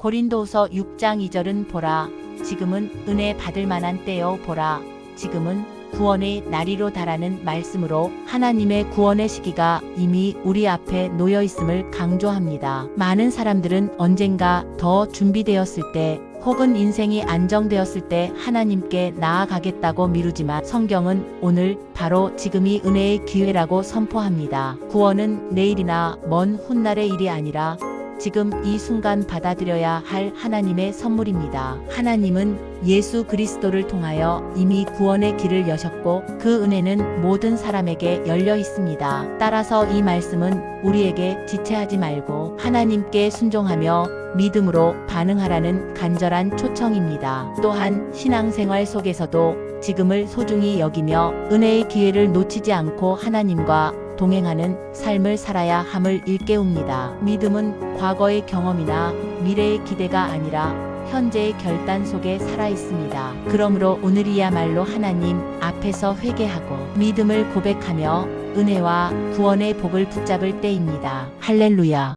고린도서 6장 2절은 보라 지금은 은혜 받을 만한 때요 보라 지금은 구원의 날이로 달하는 말씀으로 하나님의 구원의 시기가 이미 우리 앞에 놓여 있음을 강조합니다. 많은 사람들은 언젠가 더 준비되었을 때 혹은 인생이 안정되었을 때 하나님께 나아가겠다고 미루지만 성경은 오늘 바로 지금이 은혜의 기회라고 선포합니다. 구원은 내일이나 먼 훗날의 일이 아니라 지금 이 순간 받아들여야 할 하나님의 선물입니다. 하나님은 예수 그리스도를 통하여 이미 구원의 길을 여셨고 그 은혜는 모든 사람에게 열려 있습니다. 따라서 이 말씀은 우리에게 지체하지 말고 하나님께 순종하며 믿음으로 반응하라는 간절한 초청입니다. 또한 신앙생활 속에서도 지금을 소중히 여기며 은혜의 기회를 놓치지 않고 하나님과 동행하는 삶을 살아야 함을 일깨웁니다. 믿음은 과거의 경험이나 미래의 기대가 아니라 현재의 결단 속에 살아 있습니다. 그러므로 오늘이야말로 하나님 앞에서 회개하고 믿음을 고백하며 은혜와 구원의 복을 붙잡을 때입니다. 할렐루야.